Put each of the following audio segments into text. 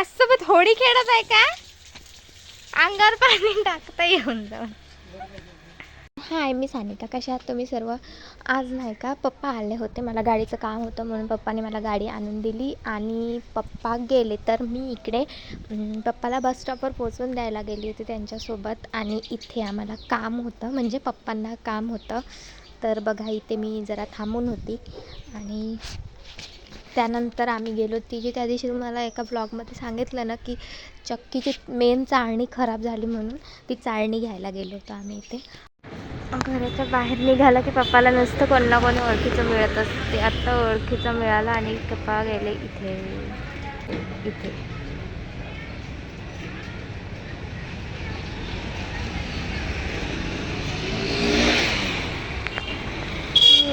माझ्यासोबत होडी खेळत आहे का? अंगावर पाणी टाकता येऊन जाऊन हाय मी सानिका. कशा आहात तुम्ही सर्व? आज नाही का पप्पा आले होते. मला गाडीचं काम होतं म्हणून पप्पाने मला गाडी आणून दिली आणि पप्पा गेले तर मी इकडे पप्पाला बस स्टॉपवर पोचवून द्यायला गेली होती त्यांच्यासोबत आणि इथे आम्हाला काम होतं. म्हणजे पप्पांना काम होतं. तर बघा इथे मी जरा थांबून होती आणि त्यानंतर आम्ही गेलो. ती जी त्या दिवशी तुम्हाला एका ब्लॉगमध्ये सांगितलं ना की चक्कीची मेन चाळणी खराब झाली म्हणून ती चाळणी घ्यायला गेलो होतो आम्ही इथे. घराच्या बाहेर निघालं की पप्पाला नुसतं कोण ना कोणी ओळखीचं मिळत असते. आत्ता ओळखीचं मिळालं आणि पप्पा गेले इथे. इथे.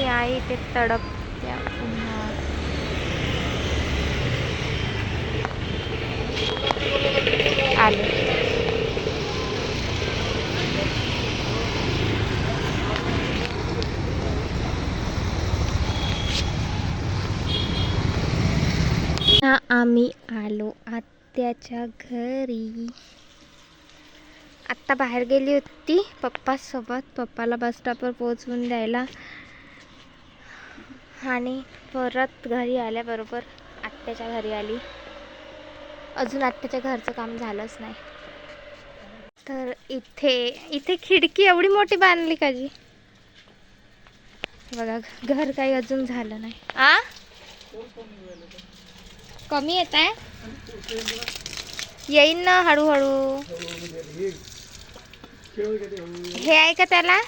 आई ते तडप आले आम्ही आलो आत्याच्या घरी. आत्ता बाहेर गेली होती. पप्पासोबत पप्पाला बस स्टॉपवर पोहोचवून द्यायला. आणि परत घरी आल्याबरोबर आत्याच्या घरी आली. अजून आत्ताच्या घरचं काम झालंच नाही. तर इथे इथे खिडकी एवढी मोठी बांधली का जी बघा घर काही अजून झालं नाही. आ? कमी येत आहे? येईन ना हळूहळू. हे आहे का त्याला?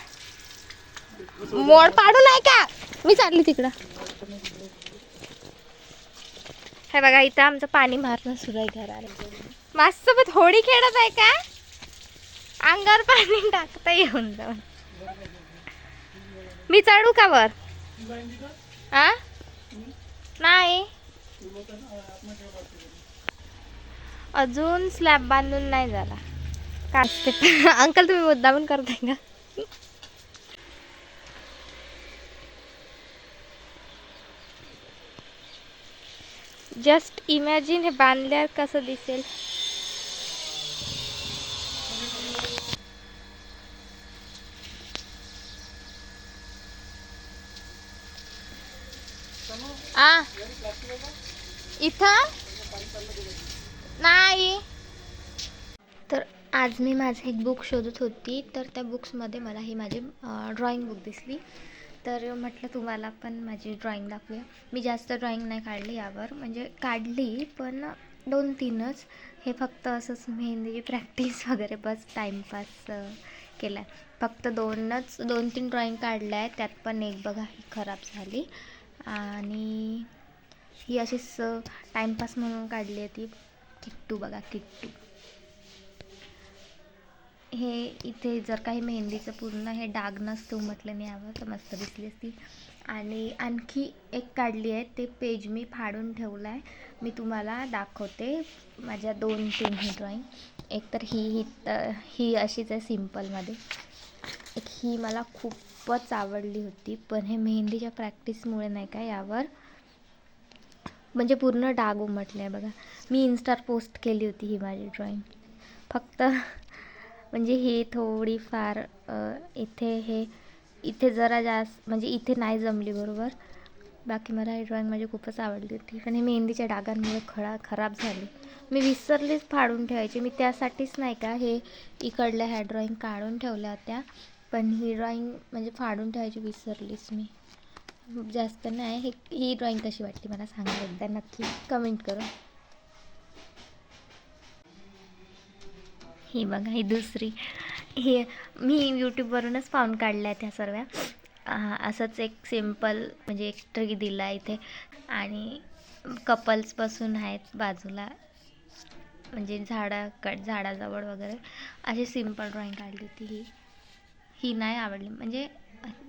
मोड पाडू नाही का? मी चालली तिकडं. हे बघा इथं आमचं पाणी मारणं सुरू आहे घराला माझ्यासोबत होडी खेळत आहे का? अंगावर पाणी टाकता येऊन जाऊन. मी चढू का वर? आ? नाही. अजून स्लॅब बांधून नाही झाला. का अंकल तुम्ही मुद्दामून करताय का? जस्ट इमॅजिन हे बांधल्यावर कसं दिसेल. आ इथं? नाही. तर आज मी माझं एक बुक शोधत होती तर त्या बुक्समध्ये मला ही माझी ड्रॉइंग बुक दिसली. तर म्हटलं तुम्हाला पण माझी ड्रॉईंग दाखवूया. मी जास्त ड्रॉईंग नाही काढली यावर. म्हणजे काढली पण दोन तीनच. हे फक्त असंच मेहंदीची प्रॅक्टिस वगैरे बस टाईमपास केला आहे फक्त दोनच दोन तीन ड्रॉईंग काढल्या आहेत. त्यात पण एक बघा ही खराब झाली. आणि ही अशीच टाईमपास म्हणून काढली आहे ती. किट्टू बघा किट्टू. हे इथे जर काही मेहंदीचं पूर्ण हे डाग नसतो उमटलं नाही यावं तर मस्त दिसली असती. आणि आणखी एक काढली आहे ते पेज मी फाडून ठेवलं आहे. मी तुम्हाला दाखवते माझ्या दोन तीन ही ड्रॉईंग एक तर ही ही तर ही अशीच आहे सिम्पलमध्ये एक ही मला खूपच आवडली होती पण हे मेहंदीच्या प्रॅक्टिसमुळे नाही का यावर. म्हणजे पूर्ण डाग उमटले आहे बघा. मी इन्स्टार पोस्ट केली होती ही माझी ड्रॉईंग फक्त म्हणजे ही थोडीफार इथे हे इथे जरा जास्त म्हणजे इथे नाही जमली बरोबर. बाकी मला ही ड्रॉईंग माझी खूपच आवडली होती. पण हे मेहंदीच्या डागांमुळे खळा खराब झाली. मी विसरलीच फाडून ठेवायची. मी त्यासाठीच नाही का हे इकडल्या ह्या ड्रॉईंग काढून ठेवल्या होत्या. पण ही ड्रॉईंग म्हणजे फाडून ठेवायची विसरलीच मी. जास्त नाही. हे ही ड्रॉईंग कशी वाटली मला सांगा एकदा नक्की. कमेंट करून. ही बघा ही दुसरी. हे मी यूट्यूबवरूनच पाहून काढल्या आहेत ह्या सर्व असंच एक सिंपल म्हणजे एक ट्री दिला आहे इथे. आणि कपल्स बसून आहेत बाजूला. म्हणजे झाडाकड झाडाजवळ वगैरे. अशी सिंपल ड्रॉइंग काढली होती ही. ही नाही आवडली. म्हणजे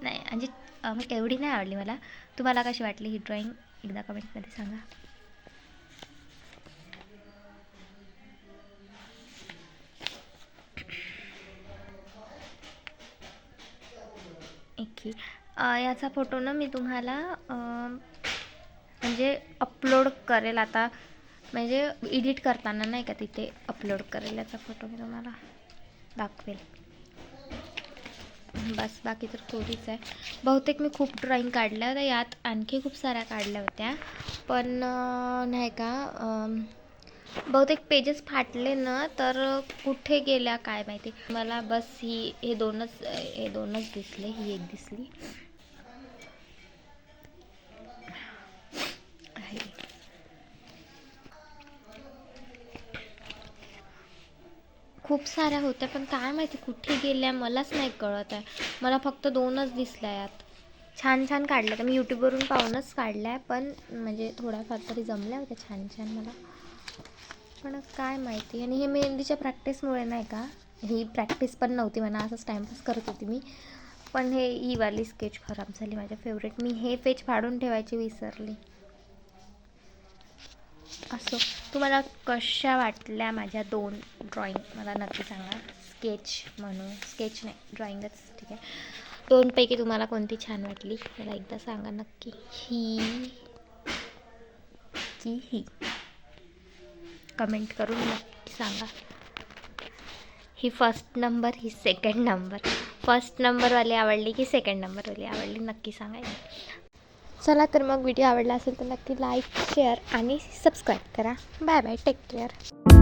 नाही म्हणजे, म्हणजे एवढी नाही आवडली मला. तुम्हाला कशी वाटली ही ड्रॉइंग? एकदा कमेंटमध्ये सांगा. एकी याचा फोटो ना मी तुम्हाला म्हणजे अपलोड करेल आता. म्हणजे एडिट करताना नाही का तिथे अपलोड करेल याचा फोटो मी तुम्हाला? दाखवेल. बस बाकी तर थोडीच आहे. बहुतेक मी खूप ड्रॉईंग काढल्या होत्या यात आणखी खूप साऱ्या काढल्या होत्या. पण नाही का बहुतेक पेजेस फाटले ना तर कुठे गेल्या काय माहिती? मला बस ही हे दोनच हे दोनच दिसले ही एक दिसली. आहे. खूप साऱ्या होत्या पण काय माहिती कुठे गेल्या मलाच नाही कळत आहे. मला फक्त दोनच दिसल्या यात. छान छान काढल्या. तर मी यूट्यूबवरून पाहूनच काढल्या पण म्हणजे थोड्याफार तरी जमल्या होत्या छान छान मला. पण काय माहिती. आणि हे मेहंदीच्या प्रॅक्टिसमुळे नाही का ही प्रॅक्टिस पण नव्हती म्हणा असंच टाईमपास करत होती मी. पण हे ही वाली स्केच खराब झाली माझ्या फेवरेट मी हे पेज फाडून ठेवायची विसरली. असो. तुम्हाला कशा वाटल्या माझ्या दोन ड्रॉइंग मला नक्की सांगा. स्केच म्हणून. स्केच नाही ड्रॉइंगच ठीक आहे. दोनपैकी तुम्हाला कोणती छान वाटली? मला एकदा सांगा नक्की. ही. की ही. कमेंट करून नक्की सांगा. ही फर्स्ट नंबर ही सेकंड नंबर फर्स्ट नंबरवाली आवडली की सेकंड नंबरवाली आवडली? नक्की सांगायची चला तर मग व्हिडिओ आवडला असेल तर नक्की लाईक शेअर आणि सबस्क्राईब करा. Bye bye take care